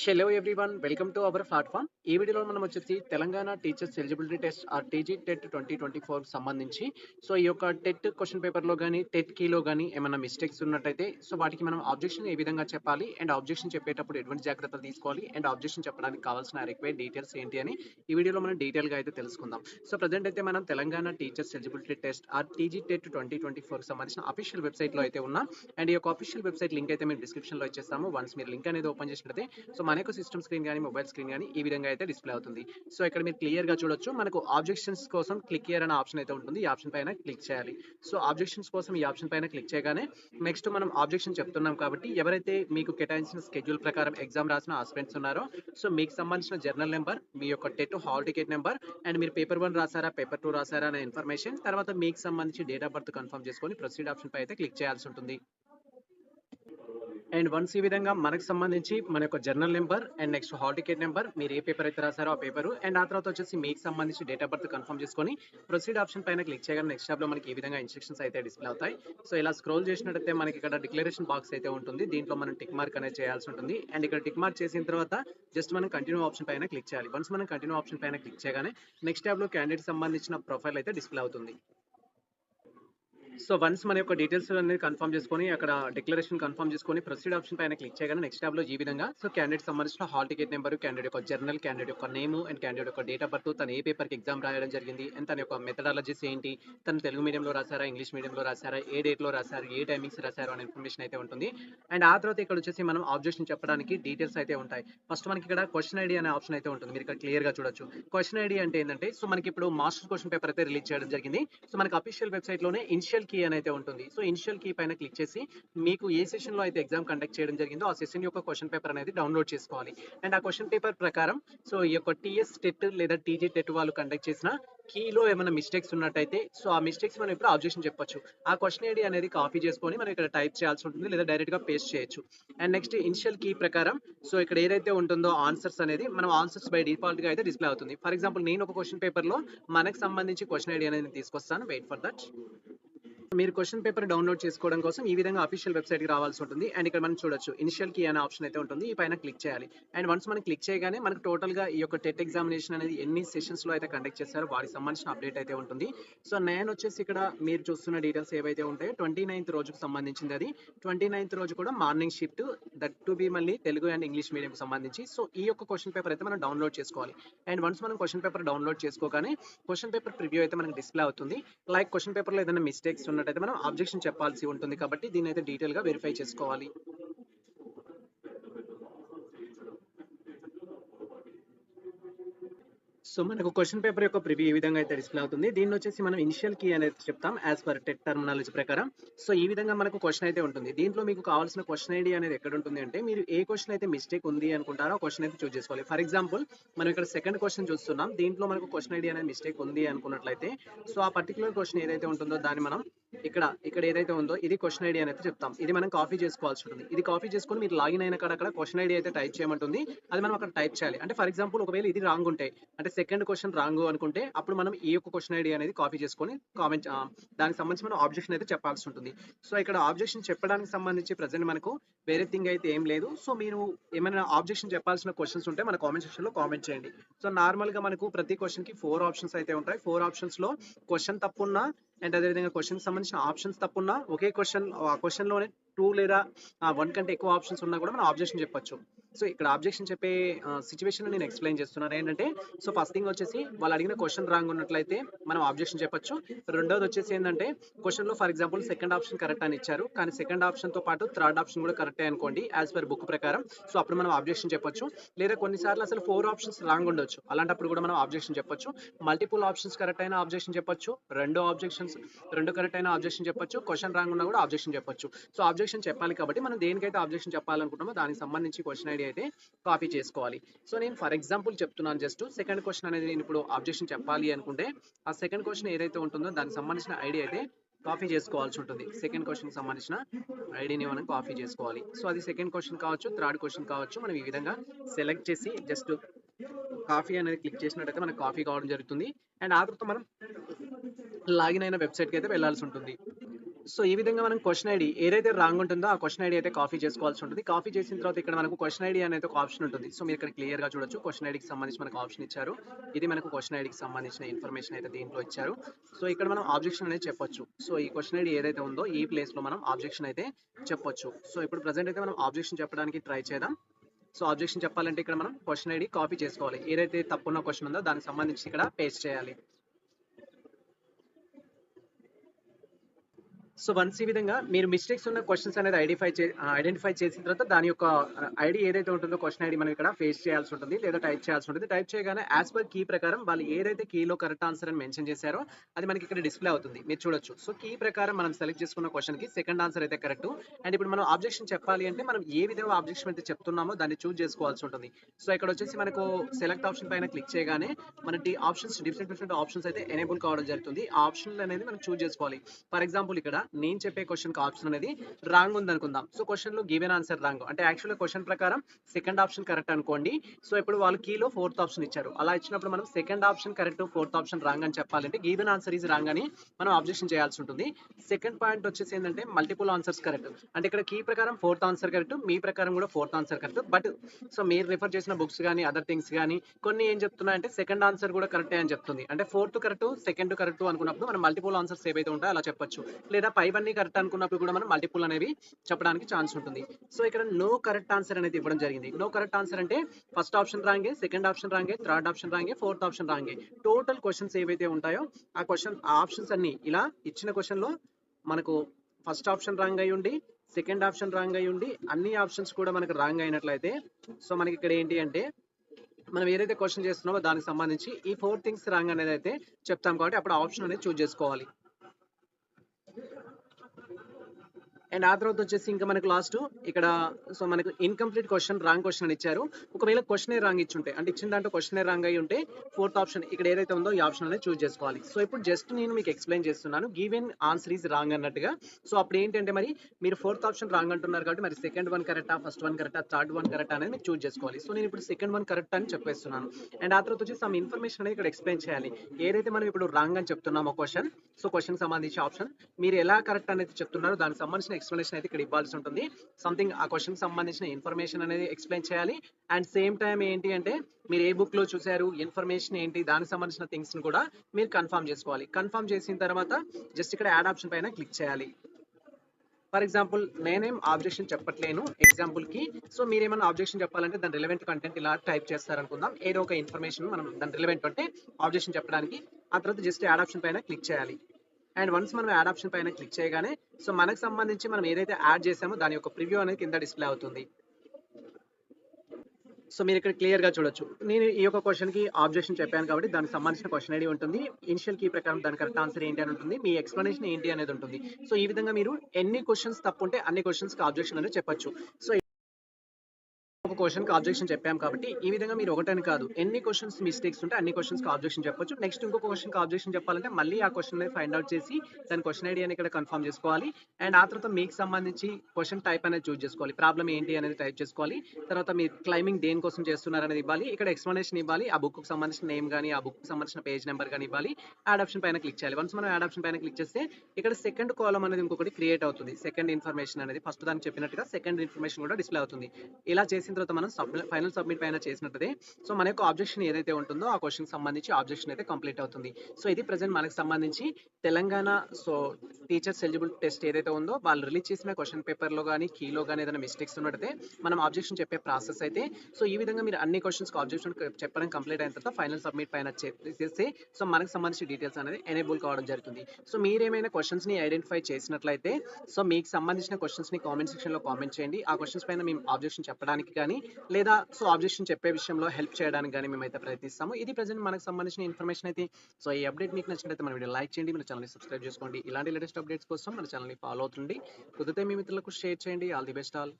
Hello everyone welcome to our platform ఈ వీడియోలో మనం వచ్చేసి Telangana teachers eligibility test or TG TET twenty twenty four సంబంధించి. So ఈ యొక్క టెట్ క్వశ్చన్ పేపర్లో కానీ టెట్ కీలో కానీ ఏమైనా మిస్టేక్స్ ఉన్నట్టయితే సో వాటికి మనం ఆబ్జెక్షన్ ఏ విధంగా చెప్పాలి అండ్ ఆబ్జెక్షన్ చెప్పేటప్పుడు ఎటువంటి జాగ్రత్తలు తీసుకోవాలి అండ్ ఆబ్జెక్షన్ చెప్పడానికి కావాల్సిన రిక్వైర్డ్ డీటెయిల్స్ ఏంటి అని ఈ వీడియోలో మనం డీటెయిల్గా అయితే తెలుసుకుందాం. సో ప్రజెంట్ అయితే మనం Telangana teachers eligibility test or TG TET twenty twenty four సంబంధించిన అఫీషియల్ వెబ్సైట్లో అయితే ఉన్నాం. అండ్ ఈ యొక్క అఫీషియల్ వెబ్సైట్ లింక్ అయితే మేము డిస్క్రిప్షన్లో ఇచ్చేస్తాము. వన్స్ మీరు లింక్ అనేది ఓపెన్ చేసినట్లయితే సో మనకు సిస్టమ్ స్క్రీన్ కానీ మొబైల్ స్క్రీన్ కానీ ఈ విధంగా అయితే డిస్ప్లే అవుతుంది. సో ఇక్కడ మీరు క్లియర్గా చూడొచ్చు. మనకు ఆబ్జెక్షన్స్ కోసం క్లిక్ ఇయర్ అనే ఆప్షన్ అయితే ఉంటుంది. ఈ ఆప్షన్ పైన క్లిక్ చేయాలి. సో ఆబ్జెక్షన్స్ కోసం ఈ ఆప్షన్ పైన క్లిక్ చేయగానే నెక్స్ట్ మనం ఆబ్జెక్షన్ చెప్తున్నాం కాబట్టి ఎవరైతే మీకు కేటాయించిన స్కెడ్యూల్ ప్రకారం ఎగ్జామ్ రాసిన ఆస్పిరెంట్స్ ఉన్నారో సో మీకు సంబంధించిన జర్నల్ నెంబర్ మీ యొక్క TET hall ticket number and మీరు పేపర్ వన్ రాసారా పేపర్ టూ రాసారా అనే ఇన్ఫర్మేషన్ తర్వాత మీకు సంబంధించి డేట్ ఆఫ్ బర్త్ కన్ఫర్మ్ చేసుకొని ప్రొసీడ్ ఆప్షన్ పై అయితే క్లిక్ చేయాల్సి ఉంటుంది. అండ్ వన్స్ ఈ విధంగా మనకు సంబంధించి మన యొక్క journal number and next hall ticket number మీరు ఏ పేపర్ అయితే రాసారో ఆ పేపర్ అండ్ ఆ తర్వాత వచ్చేసి మీకు సంబంధించి డేట్ ఆఫ్ బర్త్ కన్ఫర్మ్ చేసుకొని ప్రొసీడ్ ఆప్షన్ పైన క్లిక్ చేయగానే నెక్స్ట్ టాబ్లో మనకి ఈ విధంగా ఇన్స్ట్రక్షన్స్ అయితే డిస్ప్లే అవుతాయి. సో ఇలా స్క్రోల్ చేసినట్టయితే మనకి ఇక్కడ డిక్లరేషన్ బాక్స్ అయితే ఉంటుంది. దీంట్లో మనం టిక్ మార్క్ అనేది చేయాల్సి ఉంటుంది. అండ్ ఇక్కడ టిక్ మార్క్ చేసిన తర్వాత జస్ట్ మనం కంటిన్యూ ఆప్షన్ పైన క్లిక్ చేయాలి. వన్స్ మనం కంటిన్యూ ఆప్షన్ పైన క్లిక్ చేయగానే నెక్స్ట్ టాబ్లో క్యాండిడేట్ సంబంధించిన ప్రొఫైల్ అయితే డిస్ప్లే అవుతుంది. సో వన్స్ మన యొక్క డీటెయిల్స్ అనేది కన్ఫర్మ్ చేసుకొని అక్కడ డిక్లరేషన్ కన్ఫర్మ్ చేసుకొని ప్రొసీడ్ ఆప్షన్ పైన క్లిక్ చేయగానే నెక్స్ట్ ట్యాబ్లో లో ఈ విధంగా. సో క్యాండిడేట్ సంబంధించిన హాల్ టికెట్ నెంబర్ క్యాండిడేట్ యొక్క జర్నల్ క్యాండిడేట్ యొక్క నేమ్ అండ్ క్యాండిడేట్ యొక్క డేట్ ఆఫ్ బర్త్ తను ఏ పేపర్కి ఎగ్జామ్ రాయడం జరిగింది అండ్ తన యొక్క మెథడాలజీస్ ఏంటి తను తెలుగు మీడియంలో రాశారా ఇంగ్లీష్ మీడియంలో రాశారా ఏ డేట్లో రాశారు ఏ టైమింగ్స్ రాశారు అనే ఇన్ఫర్మేషన్ అయితే ఉంటుంది. అండ్ ఆ తర్వాత ఇక్కడ వచ్చేసి మనం ఆబ్జెక్షన్ చెప్పడానికి డీటెయిల్స్ అయితే ఉంటాయి. ఫస్ట్ మనకి ఇక్కడ క్వశ్చన్ ఐడి అనే ఆప్షన్ అయితే ఉంటుంది. మీరు ఇక్కడ క్లియర్గా చూడొచ్చు. క్వశ్చన్ ఐడి అంటే ఏంటంటే సో మనకి ఇప్పుడు మాస్టర్ క్వశ్చన్ పేపర్ అయితే రిలీజ్ చేయడం జరిగింది. సో మనకి అఫీషియల్ వెబ్సైట్లోనే ఇనిషియల్ కీ అని అయితే ఉంటుంది. సో ఇనిషియల్ కీ పైన క్లిక్ చేసి మీకు ఏ సెషన్లో అయితే ఎగ్జామ్ కండక్ట్ చేయడం జరిగిందో ఆ సెషన్ యొక్క క్వశ్చన్ పేపర్ అనేది డౌన్లోడ్ చేసుకోవాలి. అండ్ ఆ క్వశ్చన్ పేపర్ ప్రకారం సో ఈ యొక్క టీఎస్ టెట్ లేదా టీజీ టెట్ వాళ్ళు కండక్ట్ చేసిన కీలో ఏమైనా మిస్టేక్స్ ఉన్నట్టయితే సో ఆ మిస్టేక్స్ మనం ఇప్పుడు ఆబ్జెక్షన్ చెప్పొచ్చు. ఆ క్వశ్చన్ ఐడి అనేది కాపీ చేసుకొని మనం ఇక్కడ టైప్ చేయాల్సి ఉంటుంది లేదా డైరెక్ట్గా పేస్ట్ చేయొచ్చు. అండ్ నెక్స్ట్ ఇనిషియల్ కీ ప్రకారం సో ఇక్కడ ఏదైతే ఉంటుందో ఆన్సర్స్ అనేది మనం ఆన్సర్స్ బై డిఫాల్ట్గా అయితే డిస్ప్లే అవుతుంది. ఫర్ ఎగ్జాంపుల్ నేను ఒక క్వశ్చన్ పేపర్లో మనకు సంబంధించి క్వశ్చన్ ఐడి అనేది తీసుకొస్తాను. వెయిట్ ఫర్ దట్ మీరు క్వశ్చన్ పేపర్ డౌన్లోడ్ చేసుకోవడం కోసం ఈ విధంగా అఫీషియల్ వెబ్సైట్కి రావాల్సి ఉంటుంది. అండ్ ఇక్కడ మనం చూడొచ్చు ఇనిషియల్ కీ అనే ఆప్షన్ అయితే ఉంటుంది. ఈ పైన క్లిక్ చేయాలి. అండ్ వన్స్ మనం క్లిక్ చేయగానే మనకు టోటల్గా ఈ యొక్క టెట్ ఎగ్జామినేషన్ అనేది ఎన్ని సెషన్స్లో అయితే కండక్ట్ చేస్తారో వాటికి సంబంధించిన అప్డేట్ అయితే ఉంటుంది. సో నేను వచ్చేసి ఇక్కడ మీరు చూస్తున్న డీటెయిల్స్ ఏవైతే ఉంటాయో ట్వంటీ నైన్త్ రోజుకు సంబంధించింది అది. ట్వంటీ నైన్త్ రోజు కూడా morning shift that to be మళ్ళీ తెలుగు అండ్ ఇంగ్లీష్ మీడియం కి సంబంధించి. సో ఈ యొక్క క్వశ్చన్ పేపర్ అయితే మనం డౌన్లోడ్ చేసుకోవాలి. అండ్ వన్స్ మనం క్వశ్చన్ పేపర్ డౌన్లోడ్ చేసుకోగానే క్వశ్చన్ పేపర్ ప్రివ్యూ అయితే మనకు డిస్ప్లే అవుతుంది. లైక్ క్వశ్చన్ పేపర్లో ఏదైనా మిస్టేక్స్ ఉన్నట్టయితే మనం ఆబ్జెక్షన్ చెప్పాల్సి ఉంటుంది కాబట్టి దీన్ని అయితే డీటెయిల్గా వెరిఫై చేసుకోవాలి. సో మనకు క్వశ్చన్ పేపర్ యొక్క ప్రివ్యూ ఈ విధంగా అయితే డిస్ప్లే అవుతుంది. దీన్ని వచ్చేసి మనం ఇనిషియల్ కీ అనేది చెప్తాం యాజ్ పర్ టెక్ టర్మినాలజీ ప్రకారం. సో ఈ విధంగా మనకు క్వశ్చన్ అయితే ఉంటుంది. దీంట్లో మీకు కావాల్సిన క్వశ్చన్ ఐడి అనేది ఎక్కడ ఉంటుంది అంటే మీరు ఏ క్వశ్చన్ అయితే మిస్టేక్ ఉంది అనుకుంటారో క్వశ్చన్ అయితే చూస్ చేసుకోవాలి. ఫర్ ఎగ్జాంపుల్ మనం ఇక్కడ సెకండ్ క్వశ్చన్ చూస్తున్నాం. దీంట్లో మనకు క్వశ్చన్ ఐడి అనేది మిస్టేక్ ఉంది అనుకున్నట్లయితే సో ఆ పర్టికులర్ క్వశ్చన్ ఏదైతే ఉంటుందో దాన్ని మనం ఇక్కడ ఇక్కడ ఏదైతే ఉందో ఇది క్వశ్చన్ ఐడి అయితే చెప్తాం. ఇది మనం కాపీ చేసుకోవాల్సి ఉంటుంది. ఇది కాపీ చేసుకొని మీరు లాగిన్ అయిన కాడ అక్కడ క్వశ్చన్ ఐడి అయితే టైప్ చేయమంటుంది. అది మనం అక్కడ టైప్ చేయాలి. అంటే ఫర్ ఎగ్జాంపుల్ ఒకవేళ ఇది రాంగ్ ఉంటే అంటే సెకండ్ క్వశ్చన్ రాంగ్ అనుకుంటే అప్పుడు మనం ఈ యొక్క క్వశ్చన్ ఐడి అనేది కాపీ చేసుకొని కామెంట్ దానికి సంబంధించి మనం ఆబ్జెక్షన్ అయితే చెప్పాల్సి ఉంటుంది. సో ఇక్కడ ఆబ్జెక్షన్ చెప్పడానికి సంబంధించి ప్రజెంట్ మనకు వేరే థింగ్ అయితే ఏం లేదు. సో మీరు ఏమైనా ఆబ్జెక్షన్ చెప్పాల్సిన క్వశ్చన్స్ ఉంటే మన కామెంట్ సెక్షన్లో కామెంట్ చేయండి. సో నార్మల్గా మనకు ప్రతి క్వశ్చన్కి ఫోర్ ఆప్షన్స్ అయితే ఉంటాయి. ఫోర్ ఆప్షన్స్లో క్వశ్చన్ తప్పున్నా అండ్ అదేవిధంగా క్వశ్చన్ సంబంధించిన ఆప్షన్స్ తప్పున్నా ఒకే క్వశ్చన్ ఆ క్వశ్చన్లోనే టూ లేదా వన్ కంటే ఎక్కువ ఆప్షన్స్ ఉన్నా కూడా మనం ఆబ్జెక్షన్ చెప్పొచ్చు. సో ఇక్కడ ఆబ్జెక్షన్ చెప్పే సిచ్యువేషన్ నేను ఎక్స్ప్లెయిన్ చేస్తున్నాను. ఏంటంటే సో ఫస్ట్ థింగ్ వచ్చేసి వాళ్ళు అడిగిన క్వశ్చన్ రాంగ్ ఉన్నట్లయితే మనం ఆబ్జెక్షన్ చెప్పొచ్చు. రెండోది వచ్చేసి ఏంటంటే క్వశ్చన్లో for example second option correct అని ఇచ్చారు. కానీ సెకండ్ ఆప్షన్తో పాటు థర్డ్ ఆప్షన్ కూడా కరెక్టే అనుకోండి యాజ్ పర్ బుక్ ప్రకారం. సో అప్పుడు మనం ఆబ్జెక్షన్ చెప్పొచ్చు. లేదా కొన్నిసార్లు అసలు ఫోర్ ఆప్షన్స్ రాంగ్ ఉండొచ్చు. అలాంటప్పుడు కూడా మనం ఆబ్జెక్షన్ చెప్పొచ్చు. మల్టిపుల్ ఆప్షన్స్ కరెక్ట్ అయిన ఆబ్జెక్షన్ చెప్పొచ్చు. రెండు ఆబ్జెక్షన్స్ రెండు కరెక్ట్ అయిన ఆబ్జెక్షన్ చెప్పొచ్చు. క్వశ్చన్ రాంగ్ ఉన్నా కూడా ఆబ్జెక్షన్ చెప్పొచ్చు. సో ఆబ్జెక్షన్ చెప్పాలి కాబట్టి మనం దేనికైతే ఆబ్జెక్షన్ చెప్పాలనుకుంటామో దానికి సంబంధించి క్వశ్చన్ ఐడి అయితే కాపీ చేసుకోవాలి. సో నేను ఫర్ ఎగ్జాంపుల్ చెప్తున్నాను జస్ట్ సెకండ్ క్వశ్చన్ అనేది నేను ఇప్పుడు ఆబ్జెక్షన్ చెప్పాలి అనుకుంటే ఆ సెకండ్ క్వశ్చన్ ఏదైతే ఉంటుందో దానికి సంబంధించిన ఐడి అయితే కాపీ చేసుకోవాల్సి ఉంటుంది. సెకండ్ క్వశ్చన్ సంబంధించిన ఐడిని మనం కాపీ చేసుకోవాలి. సో అది సెకండ్ క్వశ్చన్ కావచ్చు థర్డ్ క్వశ్చన్ కావచ్చు మనం ఈ విధంగా సెలెక్ట్ చేసి జస్ట్ కాఫీ అనేది క్లిక్ చేసినట్టయితే మనకు కాఫీ కావడం జరుగుతుంది. అండ్ ఆ తర్వాత మనం లాగిన్ అయిన వెబ్సైట్కి అయితే వెళ్ళాల్సి ఉంటుంది. సో ఈ విధంగా మనం క్వశ్చన్ ఐడి ఏదైతే రాంగ్ ఉంటుందో ఆ క్వశ్చన్ ఐడి అయితే కాపీ చేసుకోవాల్సి ఉంటుంది. కాపీ చేసిన తర్వాత ఇక్కడ మనకు క్వశ్చన్ ఐడి అనేది ఒక ఆప్షన్ ఉంటుంది. సో మీరు ఇక్కడ క్లియర్గా చూడొచ్చు. క్వశ్చన్ ఐడికి సంబంధించి మనకు ఆప్షన్ ఇచ్చారు. ఇది మనకు క్వశ్చన్ ఐడికి సంబంధించిన ఇన్ఫర్మేషన్ అయితే దీంట్లో ఇచ్చారు. సో ఇక్కడ మనం ఆబ్జెక్షన్ అనేది చెప్పొచ్చు. సో ఈ క్వశ్చన్ ఐడి ఏదైతే ఉందో ఈ ప్లేస్లో మనం ఆబ్జెక్షన్ అయితే చెప్పొచ్చు. సో ఇప్పుడు ప్రజెంట్ అయితే మనం ఆబ్జెక్షన్ చెప్పడానికి ట్రై చేద్దాం. సో ఆబ్జెక్షన్ చెప్పాలంటే ఇక్కడ మనం క్వశ్చన్ ఐడి కాపీ చేసుకోవాలి. ఏదైతే తప్పున్న క్వశ్చన్ ఉందో దానికి సంబంధించి ఇక్కడ పేస్ట్ చేయాలి. సో వన్స్ ఈ విధంగా మీరు మిస్టేక్స్ ఉన్న క్వశ్చన్స్ అనేది ఐడెంటిఫై చే ఐడెంటిఫై చేసిన తర్వాత దాని యొక్క ఐడి ఏదైతే ఉంటుందో క్వశ్చన్ ఐడి మనం ఇక్కడ ఫేస్ చేయాల్సి ఉంటుంది లేదా టైప్ చేయాల్సి ఉంటుంది. టైప్ చేయగానే యాజ్ పర్ కీ ప్రకారం వాళ్ళు ఏదైతే కీలో కరెక్ట్ ఆన్సర్ అని మెన్షన్ చేశారో అది మనకి ఇక్కడ డిస్ప్లే అవుతుంది. మీరు చూడొచ్చు. సో కీ ప్రకారం మనం సెలెక్ట్ చేసుకున్న క్వశ్చన్కి సెకండ్ ఆన్సర్ అయితే కరెక్ట్ అండ్ ఇప్పుడు మనం ఆబ్జెక్షన్ చెప్పాలి అంటే మనం ఏ విధంగా ఆబ్జెక్షన్ అయితే చెప్తున్నామో దాన్ని చూస్ చేసుకోవాల్సి ఉంటుంది. సో ఇక్కడ వచ్చేసి మనకు సెలెక్ట్ ఆప్షన్ పైన క్లిక్ చేయగానే మనకి ఆప్షన్స్ డిఫరెంట్ డిఫరెంట్ ఆప్షన్స్ అయితే ఎనేబుల్ కావడం జరుగుతుంది. ఆ ఆప్షన్ అనేది మనం చూస్ చేసుకోవాలి. ఫర్ ఎగ్జాంపుల్ ఇక్కడ నేను చెప్పే క్వశ్చన్ ఆప్షన్ అనేది రాంగ్ ఉంది అనుకుందాం సో క్వశ్చన్లో గివెన్ ఆన్సర్ రాంగ్ అంటే యాక్చువల్ క్వశ్చన్ ప్రకారం సెకండ్ ఆప్షన్ కరెక్ట్ అనుకోండి. సో ఇప్పుడు వాళ్ళు కీలో ఫోర్త్ ఆప్షన్ ఇచ్చారు. అలా ఇచ్చినప్పుడు మనం second option correct fourth option wrong అని చెప్పాలంటే గివెన్ ఆన్సర్ ఈజ్ రాంగ్ అని మనం ఆబ్జెక్షన్ చేయాల్సి ఉంటుంది. సెకండ్ పాయింట్ వచ్చేసి ఏంటంటే మల్టిపుల్ ఆన్సర్స్ కరెక్ట్ అంటే ఇక్కడ కీ ప్రకారం ఫోర్త్ ఆన్సర్ కరెక్ట్ మీ ప్రకారం కూడా fourth answer correct but so మీరు రిఫర్ చేసిన బుక్స్ కానీ అదర్ థింగ్స్ కానీ కొన్ని ఏం చెప్తున్నాయంటే సెకండ్ ఆన్సర్ కూడా కరెక్టే అని చెప్తుంది. అంటే ఫోర్త్ కరెక్ట్ సెకండ్ కరెక్ట్ అనుకున్నప్పుడు మనం మల్టిపుల్ ఆన్సర్స్ ఏవైతే ఉంటాయో అలా చెప్పొచ్చు. లేదా పైవన్నీ కరెక్ట్ అనుకున్నప్పుడు కూడా మనం మల్టిపుల్ అనేవి చెప్పడానికి ఛాన్స్ ఉంటుంది. సో ఇక్కడ నో కరెక్ట్ ఆన్సర్ అనేది ఇవ్వడం జరిగింది. నో కరెక్ట్ ఆన్సర్ అంటే ఫస్ట్ ఆప్షన్ రాంగే సెకండ్ ఆప్షన్ రాంగే థర్డ్ ఆప్షన్ రాంగే ఫోర్త్ ఆప్షన్ రాంగే. టోటల్ క్వశ్చన్స్ ఏవైతే ఉంటాయో ఆ క్వశ్చన్ ఆ ఆప్షన్స్ అన్ని ఇలా ఇచ్చిన క్వశ్చన్లో మనకు ఫస్ట్ ఆప్షన్ రాంగ్ అయి ఉండి సెకండ్ ఆప్షన్ రాంగ్ అయి ఉండి అన్ని ఆప్షన్స్ కూడా మనకు రాంగ్ అయినట్లయితే సో మనకి ఇక్కడ ఏంటి అంటే మనం ఏదైతే క్వశ్చన్ చేస్తున్నామో దానికి సంబంధించి ఈ ఫోర్ థింగ్స్ రాంగ్ అనేది అయితే చెప్తాం కాబట్టి అప్పుడు ఆప్షన్ అనేది చూస్ చేసుకోవాలి. అండ్ ఆ తర్వాత వచ్చేసి ఇంకా మనకు లాస్ట్ ఇక్కడ సో మనకు ఇన్కంప్లీట్ క్వశ్చన్ రాంగ్ క్వశ్చన్ అని ఇచ్చారు. ఒకవేళ క్వశ్చన్ రాంగ్ ఇచ్చుంటే అంటే ఇచ్చిన దాంట్లో క్వశ్చన్ రాంగ్ అయి ఉంటే ఫోర్త్ ఆప్షన్ ఇక్కడ ఏదైతే ఉందో ఈ ఆప్షన్ అనేది చూస్ చేసుకోవాలి. సో ఇప్పుడు జస్ట్ నేను మీకు ఎక్స్ప్లెయిన్ చేస్తున్నాను గివెన్ ఆన్సర్ ఈజ్ రాంగ్ అన్నట్టుగా. సో అప్పుడు ఏంటంటే మరి మీరు ఫోర్త్ ఆప్షన్ రాంగ్ అంటున్నారు కాబట్టి మరి సెకండ్ వన్ కరెక్టా ఫస్ట్ వన్ కరెక్టా థర్డ్ వన్ కరెక్ట్ అనేది మీరు చూస్ చేసుకోవాలి. సో నేను ఇప్పుడు సెకండ్ వన్ కరెక్ట్ అని చెప్పేస్తున్నాను. అండ్ ఆ తర్వాత వచ్చి సమ్ ఇన్ఫర్మేషన్ అనేది ఇక్కడ ఎక్స్ప్లెయిన్ చేయాలి. ఏదైతే మనం ఇప్పుడు రాంగ్ అని చెప్తున్నామో క్వశ్చన్ సో క్వశ్చన్ సంబంధించి ఆప్షన్ మీరు ఎలా కరెక్ట్ అనేది చెప్తున్నారో దానికి సంబంధించిన ఎక్స్ప్లెనేషన్ అయితే ఇక్కడ ఇవ్వాల్సి ఉంటుంది. సంథింగ్ ఆ క్వశ్చన్ సంబంధించిన ఇన్ఫర్మేషన్ అనేది ఎక్స్ప్లెయిన్ చేయాలి. అండ్ సేమ్ టైం ఏంటి అంటే మీరు ఏ బుక్లో చూసారు ఇన్ఫర్మేషన్ ఏంటి దానికి సంబంధించిన థింగ్స్ని కూడా మీరు కన్ఫర్మ్ చేసుకోవాలి. కన్ఫర్మ్ చేసిన తర్వాత జస్ట్ ఇక్కడ యాడ్ ఆప్షన్ పైన క్లిక్ చేయాలి. ఫర్ ఎగ్జాంపుల్ నేనేం ఆబ్జెక్షన్ చెప్పట్లేను ఎగ్జాంపుల్కి. సో మీరు ఏమైనా ఆబ్జెక్షన్ చెప్పాలంటే దాని రిలవెంట్ కంటెంట్ ఇలా టైప్ చేస్తారనుకుందాం. ఏదో ఒక ఇన్ఫర్మేషన్ మనం దాని రిలవెంట్ అంటే ఆబ్జెక్షన్ చెప్పడానికి. ఆ తర్వాత జస్ట్ యాడ్ ఆప్షన్ పైన క్లిక్ చేయాలి. అండ్ వన్స్ మనం యాడ్ ఆప్షన్ పైన క్లిక్ చేయగానే సో మనకు సంబంధించి మనం ఏదైతే యాడ్ చేసామో దాని యొక్క ప్రివ్యూ అనేది కింద డిస్ప్లే అవుతుంది. సో మీరు ఇక్కడ క్లియర్గా చూడొచ్చు. నేను ఈ యొక్క క్వశ్చన్కి ఆబ్జెక్షన్ చెప్పాను కాబట్టి దానికి సంబంధించిన క్వశ్చన్ ఐడి ఉంటుంది. ఇనిషియల్ కీ ప్రకారం దాని కరెక్ట్ ఆన్సర్ ఏంటి అని ఉంటుంది. మీ ఎక్స్ప్లెనేషన్ ఏంటి అనేది ఉంటుంది. సో ఈ విధంగా మీరు ఎన్ని క్వశ్చన్స్ తప్పు ఉంటే అన్ని క్వశ్చన్స్కి ఆబ్జెక్షన్ అనేది చెప్పొచ్చు. సో ఒక ఆబ్జెక్షన్ చెప్పాం కాబట్టి ఈ విధంగా మీరు ఒకటని కాదు. ఎన్ని క్వశ్చన్స్ మిస్టేక్స్ ఉంటే అన్ని క్వశ్చన్స్కి ఆబ్జెక్షన్ చెప్పొచ్చు. నెక్స్ట్ ఇంకో క్వశ్చన్కి ఆబ్జెక్షన్ చెప్పాలంటే మళ్ళీ ఆ క్వశ్చన్ ఫైండ్ అవుట్ చేసి దాని క్వశ్చన్ ఐడి అని ఇక్కడ కన్ఫర్మ్ చేసుకోవాలి. అండ్ ఆ తర్వాత మీకు సంబంధించి క్వశ్చన్ టైప్ అనేది చూస్ చేసుకోవాలి. ప్రాబ్లం ఏంటి అనేది టైప్ చేసుకోవాలి. తర్వాత మీరు క్లైమింగ్ దేనికోసం చేస్తున్నారు అనేది ఇవ్వాలి. ఇక్కడ ఎక్స్ప్లెనేషన్ ఇవ్వాలి. ఆ బుక్కి సంబంధించిన నేమ్ కానీ ఆ బుక్కి సంబంధించిన పేజ్ నెంబర్ కానీ ఇవ్వాలి. యాడ్ ఆప్షన్ పైన క్లిక్ చేయాలి. వన్స్ మనం యాడ్ ఆప్షన్ పైన క్లిక్ చేస్తే ఇక్కడ సెకండ్ కాలం అనేది ఇంకొకటి క్రియేట్ అవుతుంది. సెకండ్ ఇన్ఫర్మేషన్ అనేది ఫస్ట్ దానికి చెప్పినట్టుగా సెకండ్ ఇన్ఫర్మేషన్ కూడా డిస్ప్లే అవుతుంది. ఇలా చేసిన తర్వాత మనం ఫైనల్ సబ్మిట్ పైన చేసినట్టే సో మన యొక్క ఆబ్జెక్షన్ ఏదైతే ఉంటుందో ఆ క్వశ్చన్ సంబంధించి ఆబ్జెక్షన్ అయితే కంప్లీట్ అవుతుంది. సో ఇది ప్రజెంట్ మనకు సంబంధించి Telangana so teachers eligible test ఏదైతే ఉందో వాళ్ళు రిలీజ్ చేసిన క్వశ్చన్ పేపర్లో కానీ కీలో కానీ ఏదైనా మిస్టేక్స్ ఉన్నట్టయితే మనం ఆబ్జెక్షన్ చెప్పే ప్రాసెస్ అయితే సో ఈ విధంగా మీరు అన్ని క్వశ్చన్స్కి ఆబ్జెక్షన్ చెప్పడం కంప్లీట్ అయిన తర్వాత ఫైనల్ సబ్మిట్ పైన చేస్తే సో మనకు సంబంధించిన డీటెయిల్స్ అనేది ఎనేబుల్ కావడం జరుగుతుంది. సో మీరు ఏమైనా క్వశ్చన్స్ని ఐడెంటిఫై చేసినట్లయితే సో మీకు సంబంధించిన క్వశ్చన్స్ని కామెంట్ సెక్షన్లో కామెంట్ చేయండి. ఆ క్వశ్చన్స్ పైన మేము ఆబ్జెక్షన్ చెప్పడానికి కానీ కానీ లేదా సో ఆబ్జెక్షన్ చెప్పే విషయంలో హెల్ప్ చేయడానికి కానీ మేమైతే ప్రయత్నిస్తాము. ఇది ప్రజెంట్ మనకు సంబంధించిన ఇన్ఫర్మేషన్ అయితే. సో ఈ అప్డేట్ మీకు నచ్చినట్లయితే మన వీడియో లైక్ చేయండి మన ఛానల్ని సబ్స్క్రైబ్ చేసుకోండి. ఇలాంటి లేటెస్ట్ అప్డేట్స్ కోసం మన ఛానల్ని ఫాలో అవుతుంది కుదిరితే మీ మిత్రులకు షేర్ చేయండి. All the best all.